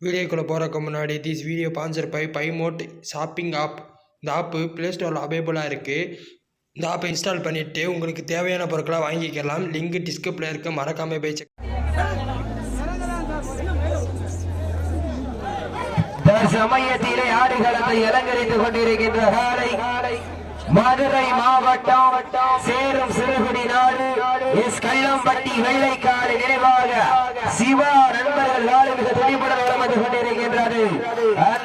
வீடியோக்குள்ளே போகிறக்கு முன்னாடி திஸ் வீடியோ பான்சர் பை பைமோட் ஷாப்பிங் ஆப் இந்த ஆப்பு ப்ளே ஸ்டோரில் அவைலபிளாக இருக்குது இந்த ஆப்பை இன்ஸ்டால் பண்ணிவிட்டு உங்களுக்கு தேவையான பொருட்களாக வாங்கிக்கலாம். லிங்க் டிஸ்கிரிப்டில் இருக்க. மறக்காமல் போய் செக் தற்சமயத்திலே ஆடுகளத்தை அலங்கரித்துக் கொண்டிருக்கின்ற காலை மதுரை மாவட்டம் சேரும் சிறுகுடி நாடு எஸ் கள்ளம்பட்டி வெள்ளைக்காடு நினைவாக சிவா நண்பர்கள் நாடு மிக துடிப்புடன்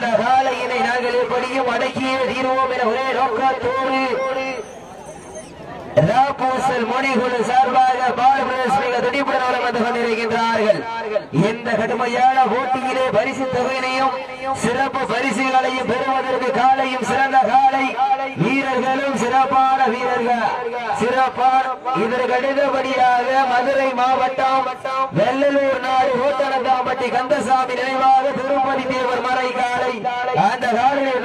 அந்த காலையினை நாங்கள் எப்படியும் அடக்கியே தீர்வோம் என ஒரே நோக்கத்தோடு ராபூசல் முனிகுழு சார்பாக பாலபிரதேஷ் துடிப்புடன் வளம் வந்து கொண்டிருக்கின்றார்கள். இந்த கடுமையான போட்டியிலே பரிசு தொகையினையும் சிறப்பு பரிசுகளையும் பெறுவதற்கு காலையும் சிறந்த காலை. வீரர்களும் சிறப்பான வீரர்கள். சிறப்பான இதற்கு அடுத்தபடியாக மதுரை மாவட்டம் வெள்ளலூர் நாடு ஓட்டனந்தாம்பட்டி கந்தசாமி நினைவாக திருப்பதி தேவர் மறை காலை. அந்த காலையில்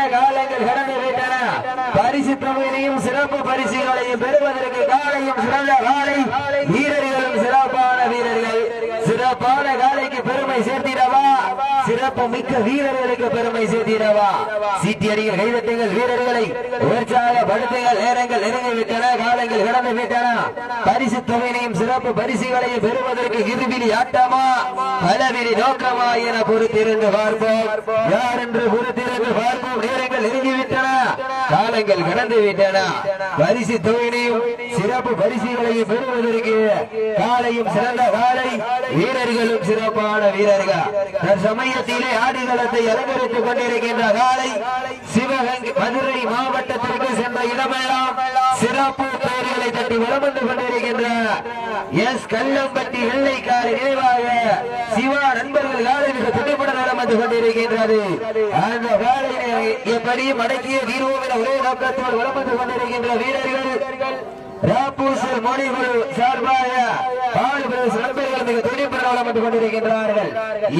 பரிசு சிறப்பு பரிசுகளையும் பெறுவதற்கு காலையும் சிறந்த காலை வீரர்களும் சிறப்பான வீரர்கள். சிறப்பான காலைக்கு பெருமை சேர்த்திடவா? சிறப்பு மிக்க வீரர்களுக்கு பெருமை சேர்த்திடவா? சீட்டியடிகள் கைதட்டுங்கள் வீரர்களை. உற்சாகப்படுத்துங்கள் நேரங்கள் நெருங்கிவிட்டன காலங்கள் கடந்து விட்டன. பரிசு தொகையினையும் சிறப்பு பரிசுகளையும் பெறுவதற்கு இருவிழி ஆட்டமா? பலவிழி நோக்கமா என பொறுத்திருந்து பார்ப்போம். யார் என்று பொறுத்திருந்து பார்ப்போம்? நேரங்கள் நெருங்கிவிட்டன காலங்கள் கடந்து விட்டன. பரிசு தொகையினையும் சிறப்பு பரிசுகளையும் பெறுவதற்கு காலையும் சிறந்த காலை வீரர்களும் சிறப்பான வீரர்கள். தற்சமயத்திலே ஆடுகளத்தை அலங்கரித்துக் கொண்டிருக்கின்ற காலை சிவகங்கை மதுரை மாவட்டத்திற்கு சென்ற இடமெல்லாம் சிறப்பு பெயர்களை தட்டி வளம் வந்து கொண்டிருக்கின்ற எஸ் கல்லம்பட்டி வெள்ளைக்காரி நினைவாக சிவா நண்பர்கள் காலையில் மிக நடந்து வந்து கொண்டிருக்கின்றது. அந்த வேலையை எப்படி மடக்கிய தீர்வோம் என ஒரே நோக்கத்தோடு வளம் வந்து கொண்டிருக்கின்ற வீரர்கள் ராப்பூசல் மணிகுழு சார்பாக பால் பிரதேச நண்பர்கள் மிக துடிப்புடன் வலம் கொண்டிருக்கின்றார்கள்.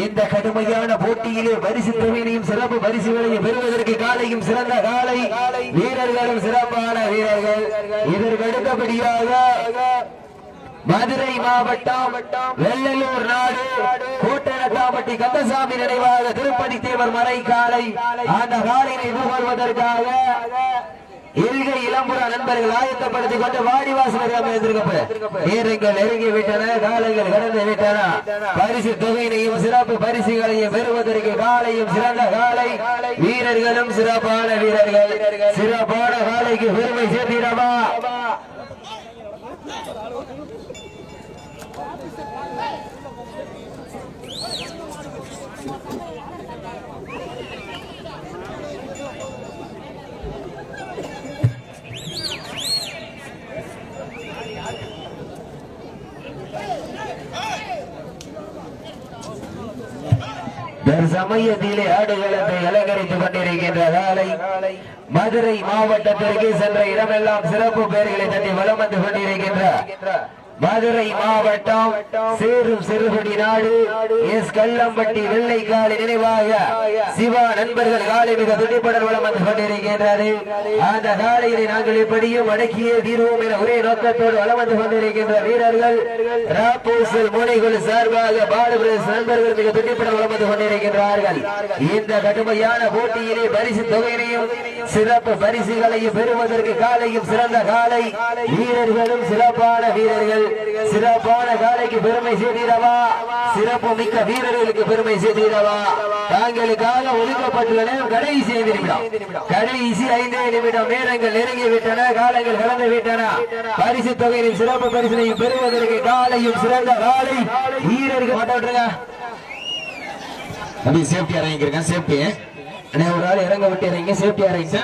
இந்த கடுமையான போட்டியிலே பரிசு தொகையினையும் சிறப்பு பரிசுகளையும் பெறுவதற்கு காலையும் சிறந்த காலை வீரர்களும் சிறப்பான வீரர்கள். இதற்கு அடுத்தபடியாக மதுரை மாவட்டம் வெள்ளலூர் நாடு கூட்டணத்தாம்பட்டி கந்தசாமி நினைவாக திருப்பதி தேவர் மறை காலை அந்த காலையினை எதிர்கொள்வதற்காக எல்கை இளம்புற நண்பர்கள் ஆயத்தப்படுத்திக் கொண்டு வாடிவாசல் நேரங்கள் நெருங்கி விட்டன காலங்கள் கடந்து விட்டன. பரிசு தொகையினையும் சிறப்பு பரிசுகளையும் பெறுவதற்கு காலையும் சிறந்த காலை. வீரர்களும் சிறப்பான வீரர்கள். சிறப்பான காலைக்கு பெருமை சேர்த்திடவா? சமயத்திலே ஆடுகளத்தை அலங்கரித்துக் கொண்டிருக்கின்ற காலை மதுரை மாவட்டத்திற்கு சென்ற இடமெல்லாம் சிறப்பு பெயர்களை தட்டி வளம் வந்து கொண்டிருக்கின்ற மதுரை மாவட்டம் சேரும் சிறுகுடி நாடு. எஸ். கல்லம்பட்டி வெள்ளைக்காலி நினைவாக சிவா நண்பர்கள் காலை மிக துடிப்படல் வளம் வந்து கொண்டிருக்கின்றது. அந்த காலையினை நாங்கள் எப்படியும் அடக்கியே தீர்வோம் என ஒரே நோக்கத்தோடு வளம் வந்து கொண்டிருக்கின்ற வீரர்கள். ராப்பூசல் முனைகள் சார்பாக பாலுபிரதேச நண்பர்கள் மிக துடிப்படல் வளம் வந்து கொண்டிருக்கின்றார்கள். இந்த கடுமையான போட்டியிலே பரிசு தொகையினையும் சிறப்பு பரிசுகளையும் பெறுவதற்கு காலையும் சிறந்த காலை. வீரர்களும் சிறப்பான வீரர்கள். சிறப்பான காலைக்கு பெருமை சேர்த்திடவா சிறப்பு மிக்க வீரர்களுக்கு பெருமை சேர்த்திடவா தாங்களுக்காக ஒதுக்கப்பட்டுள்ளன கடைசி ஐந்து நிமிடம். கடைசி ஐந்தே நிமிடம் நேரங்கள் நெருங்கி விட்டன காலங்கள் கடந்து விட்டன பரிசு தொகையின் சிறப்பு பரிசனையும் பெறுவதற்கு காலையும் சிறந்த காலை. வீரர்கள் மாட்டோட்டுங்க அப்படி சேஃப்டி இறங்கிக்கிறேன் சேஃப்டி அண்ணே ஒரு ஆள் இறங்க விட்டு இறங்கி சேஃப்டி இறங்க.